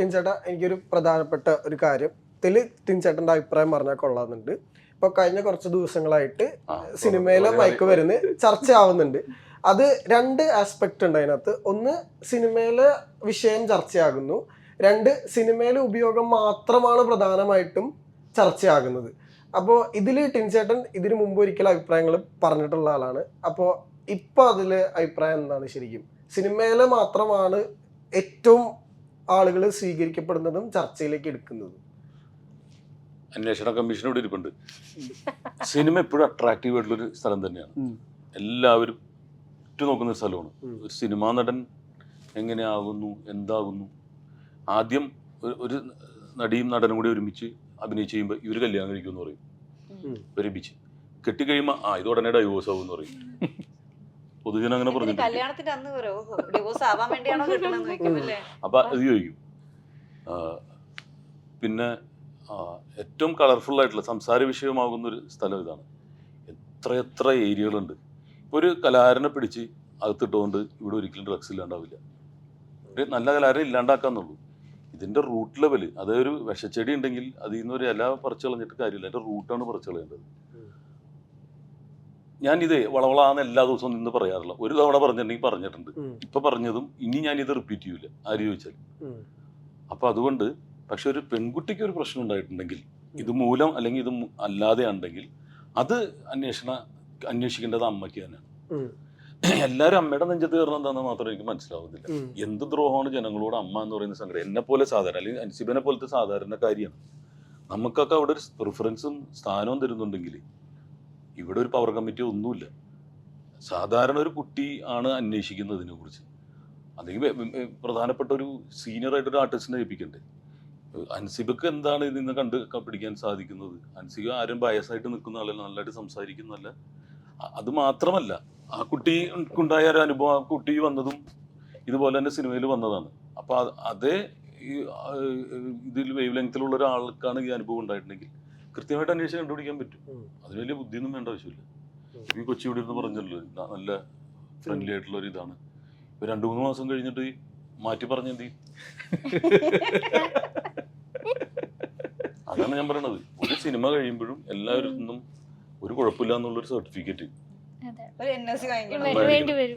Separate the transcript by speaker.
Speaker 1: ടിൻചേട്ടാ എനിക്കൊരു പ്രധാനപ്പെട്ട ഒരു കാര്യം. ഇതിൽ ടിൻചേട്ടന്റെ അഭിപ്രായം പറഞ്ഞാൽ കൊള്ളാമെന്നുണ്ട്. ഇപ്പൊ കഴിഞ്ഞ കുറച്ച് ദിവസങ്ങളായിട്ട് സിനിമയിലെ
Speaker 2: ഒരു-
Speaker 1: ചർച്ച ചർച്ചയാവുന്നുണ്ട്. അത് രണ്ട് ആസ്പെക്ട് ഉണ്ട് അതിനകത്ത്. ഒന്ന് സിനിമയിലെ വിഷയം ചർച്ചയാകുന്നു. രണ്ട് സിനിമയിലെ ഉപയോഗം മാത്രമാണ് പ്രധാനമായിട്ടും ചർച്ചയാകുന്നത്. അപ്പോൾ ഇതിൽ ടിൻചേട്ടൻ ഇതിനു മുമ്പ് ഒരിക്കലും അഭിപ്രായങ്ങൾ പറഞ്ഞിട്ടുള്ള ആളാണ്. അപ്പോൾ ഇപ്പോൾ അതിലെ അഭിപ്രായം എന്താണ് ശരിക്കും? സിനിമയിലെ മാത്രമാണ് ഏറ്റവും ആളുകൾ സ്വീകരിക്കപ്പെടുന്നതും ചർച്ചയിലേക്ക് എടുക്കുന്നതും.
Speaker 2: അന്വേഷണ കമ്മീഷൻ ഇവിടെ ഇരിപ്പുണ്ട്. സിനിമ എപ്പോഴും അട്രാക്റ്റീവ് ആയിട്ടുള്ളൊരു സ്ഥലം തന്നെയാണ്. എല്ലാവരും ഉറ്റുനോക്കുന്ന ഒരു സ്ഥലമാണ്. ഒരു സിനിമാ നടൻ എങ്ങനെയാകുന്നു എന്താകുന്നു? ആദ്യം ഒരു- നടിയും നടനും കൂടി ഒരുമിച്ച് അഭിനയിച്ച് കഴിയുമ്പോൾ ഇവർ കല്യാണം കഴിക്കുമെന്ന് പറയും. ഒരുമിച്ച്. കെട്ടിക്കഴിയുമ്പോൾ ആ ഇത് ഉടനെ ഡൈവോഴ്സ് ആവും എന്ന് പറയും. പൊതുജനം അങ്ങനെ
Speaker 3: പറഞ്ഞു
Speaker 2: അപ്പൊ അത് ചോദിക്കും. പിന്നെ ഏറ്റവും കളർഫുൾ ആയിട്ടുള്ള സംസാര വിഷയമാകുന്ന ഒരു സ്ഥലം ഇതാണ്. എത്ര എത്ര ഏരിയകളുണ്ട്. ഇപ്പൊ ഒരു കലാകാരനെ പിടിച്ച് അകത്തിട്ടുകൊണ്ട് ഇവിടെ ഒരിക്കലും ഡ്രഗ്സ് ഇല്ലാണ്ടാവില്ല. ഒരു നല്ല കലാകാരൻ ഇല്ലാണ്ടാക്കാന്നുള്ളൂ. ഇതിന്റെ റൂട്ട് ലെവൽ അതൊരു വിഷച്ചെടി ഉണ്ടെങ്കിൽ അതിൽ നിന്ന് ഒരു ഇല പറിച്ചു കളഞ്ഞിട്ട് കാര്യമില്ല. അതിന്റെ റൂട്ടാണ് പറിച്ചു കളയേണ്ടത്. ഞാൻ ഇത് വളവളാന്ന് എല്ലാ ദിവസവും നിന്ന് പറയാറില്ല. ഒരു തവണ പറഞ്ഞിട്ടുണ്ടെങ്കിൽ പറഞ്ഞിട്ടുണ്ട്. ഇപ്പൊ പറഞ്ഞതും ഇനി ഞാൻ ഇത് റിപ്പീറ്റ് ചെയ്യൂല. ആര് ചോദിച്ചാൽ. അപ്പൊ അതുകൊണ്ട് പക്ഷെ ഒരു പെൺകുട്ടിക്ക് ഒരു പ്രശ്നം ഉണ്ടായിട്ടുണ്ടെങ്കിൽ ഇത് മൂലം അല്ലെങ്കിൽ ഇത് അല്ലാതെ ഉണ്ടെങ്കിൽ അത് അന്വേഷണ അന്വേഷിക്കേണ്ടത് അമ്മയ്ക്ക് തന്നെയാണ്. എല്ലാവരും അമ്മയുടെ നെഞ്ചത്ത് കയറണം എന്താണെന്ന് മാത്രം എനിക്ക് മനസ്സിലാവുന്നില്ല. എന്ത് ദ്രോഹമാണ് ജനങ്ങളോട് അമ്മ എന്ന് പറയുന്ന സംഘടന എന്നെ പോലെ സാധാരണ അല്ലെങ്കിൽ അനുസിബനെ പോലത്തെ സാധാരണ കാര്യമാണ് നമുക്കൊക്കെ അവിടെ ഒരു പ്രിഫറൻസും സ്ഥാനവും തരുന്നുണ്ടെങ്കിൽ ഇവിടെ ഒരു പവർ കമ്മിറ്റി ഒന്നുമില്ല. സാധാരണ ഒരു കുട്ടി ആണ് അന്വേഷിക്കുന്നതിനെ കുറിച്ച്. അല്ലെങ്കിൽ പ്രധാനപ്പെട്ട ഒരു സീനിയർ ആയിട്ട് ഒരു ആർട്ടിസ്റ്റിനെ ഏൽപ്പിക്കണ്ടേ? അൻസിബക്ക് എന്താണ് ഇതിൽ നിന്ന് കണ്ട് പിടിക്കാൻ സാധിക്കുന്നത്? അൻസിബ ആരും ബയസായിട്ട് നിൽക്കുന്ന ആളല്ല നല്ലതായിട്ട് സംസാരിക്കുന്നല്ല അത് മാത്രമല്ല ആ കുട്ടിക്കുണ്ടായ ഒരു അനുഭവം ആ കുട്ടി വന്നതും ഇതുപോലെ തന്നെ സിനിമയിൽ വന്നതാണ്. അപ്പോൾ അത് ഇതിൽ വേവ് ലെങ്ത്തിലുള്ള ഒരാൾക്കാണ് ഈ അനുഭവം ഉണ്ടായിട്ടുണ്ടെങ്കിൽ കൃത്യമായിട്ട് അന്വേഷിച്ച് കണ്ടുപിടിക്കാൻ പറ്റും. അതിന് വലിയ ബുദ്ധിയൊന്നും വേണ്ട ആവശ്യമില്ല. ഈ കൊച്ചി ഇവിടെ ഇരുന്ന് പറഞ്ഞല്ലോ നല്ല ഫ്രണ്ട്ലി ആയിട്ടുള്ള ഒരു ഇതാണ്. ഇപ്പൊ രണ്ടു മൂന്ന് മാസം കഴിഞ്ഞിട്ട് മാറ്റി പറഞ്ഞു എന്ത്? അതാണ് ഞാൻ പറയണത്. ഒരു സിനിമ കഴിയുമ്പോഴും എല്ലാവരും ഒരു കുഴപ്പമില്ല എന്നുള്ളൊരു സർട്ടിഫിക്കറ്റ്
Speaker 4: അതെ.
Speaker 3: ഒരു എൻ എസ് സി
Speaker 2: വേണ്ടി
Speaker 4: വേണ്ടി വരും.